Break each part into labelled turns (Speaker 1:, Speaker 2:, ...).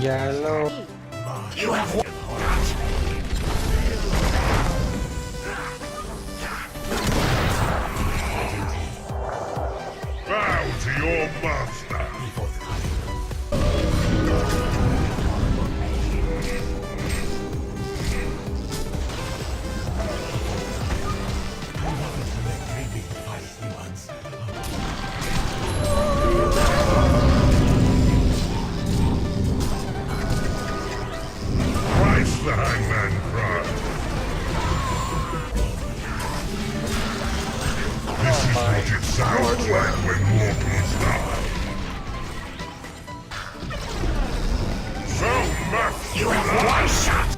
Speaker 1: when
Speaker 2: ยา
Speaker 1: what it sounds like when mortals die. So much you have one shot.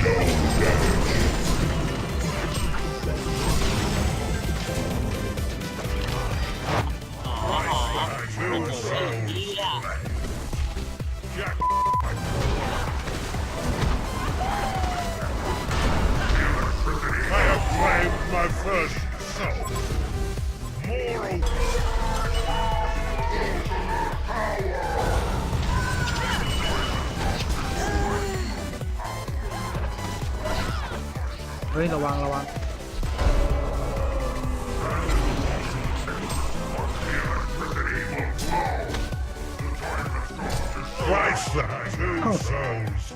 Speaker 1: Two
Speaker 3: เฮ้ย ระวัง ระวัง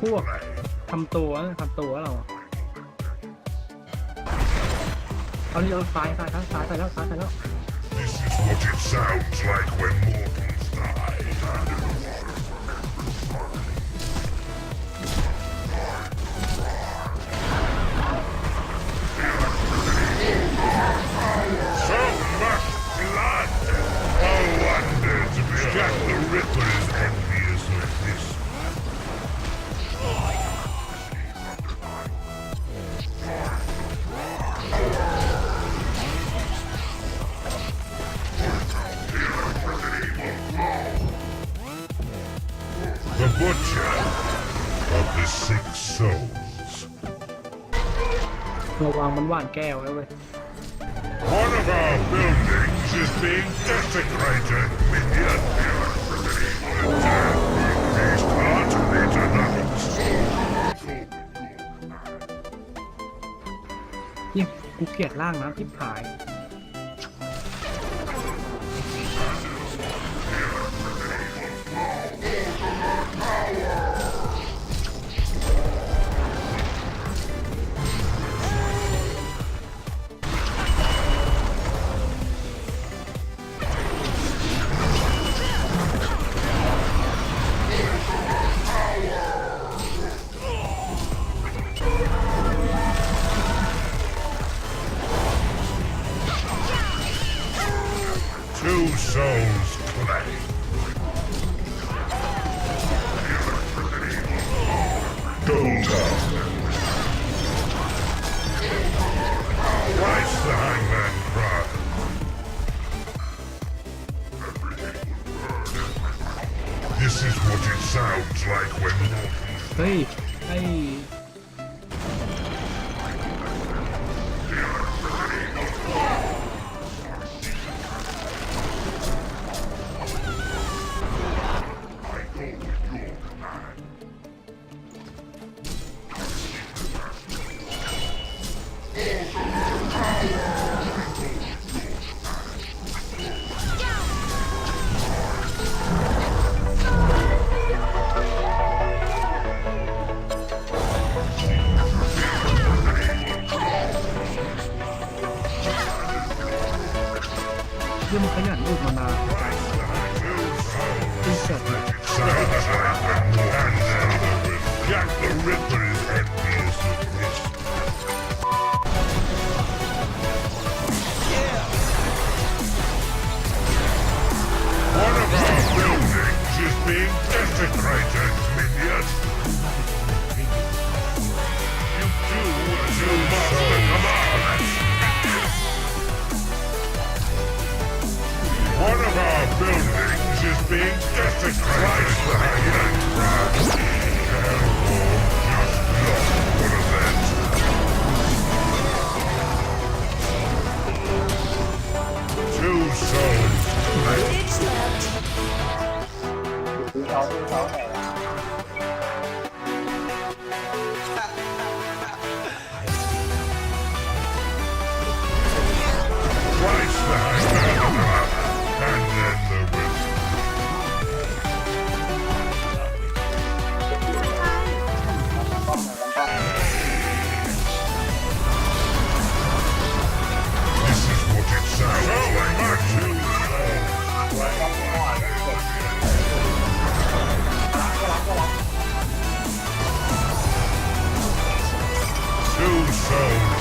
Speaker 3: พวกทำตัวนะทำตัวเราเอาเรือซ้ายซ้ายซ้ายซ้ายไปแล้วซ้ายไปแล้ว
Speaker 1: This is what it sounds like when more Butcher of the Six Souls.
Speaker 3: ระวังมันหว่านแก้วแล้วเว้ย
Speaker 1: One of our buildings is being desecrated, minion. Death will feast heartily tonight.
Speaker 3: ยิ่งกูเกลียดร่างน้ำที่ผาย
Speaker 1: sounds like when mortals
Speaker 3: เ Right.
Speaker 1: Revolution.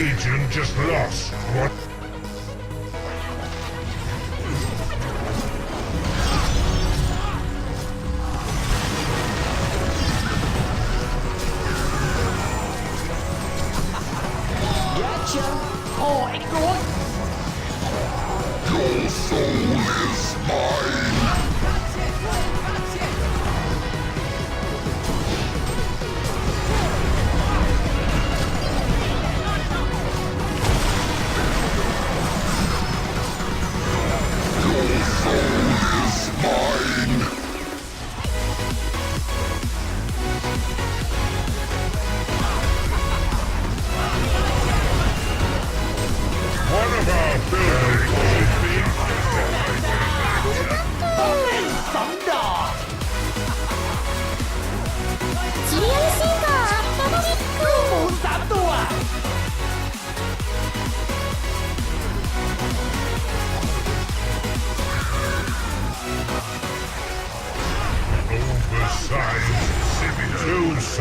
Speaker 1: Legion just lost one.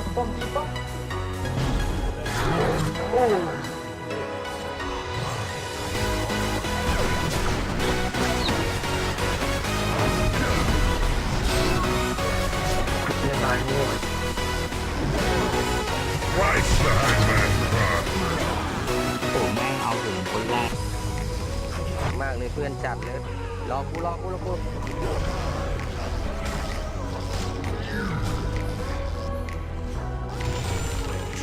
Speaker 1: ม
Speaker 4: ป้มป้ม
Speaker 2: โอ้แม่งเอา
Speaker 1: ถึงค
Speaker 3: นแรกมา
Speaker 5: กเลยเพื่อนจัดเลยรอกูรอกูรอกู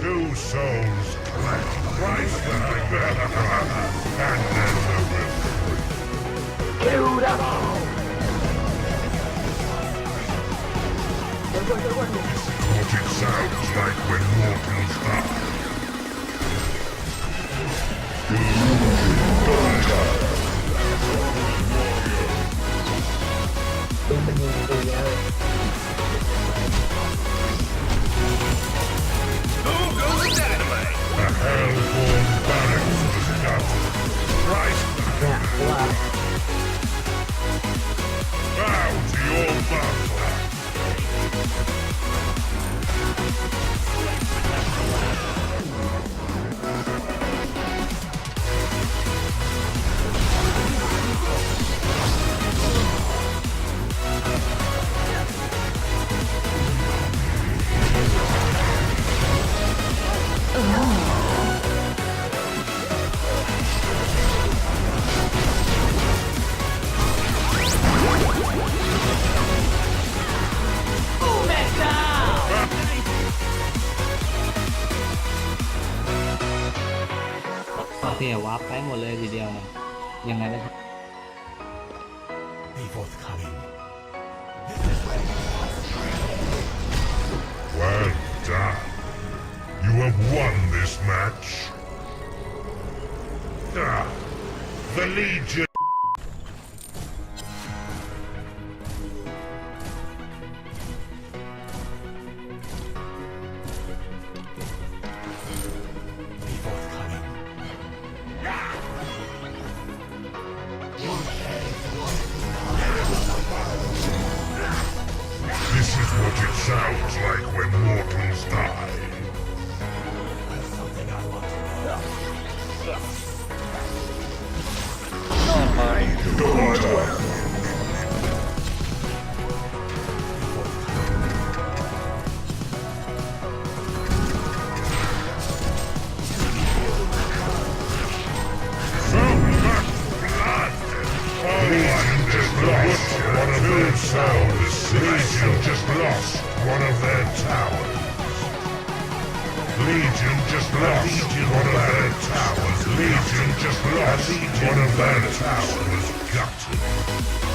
Speaker 1: Two souls clash. Christ and then the ripper. What it sounds like when mortals die. A hellborn
Speaker 3: goes the dynamite. A hellborn barrack is enough. Christ.
Speaker 1: Bow to your.
Speaker 6: ยังไงก็
Speaker 7: Be forthcoming.
Speaker 1: Well done. You have won this match. Ah, the Legion. Lost one of their towers. Legion just lost one of their towers. Gutted.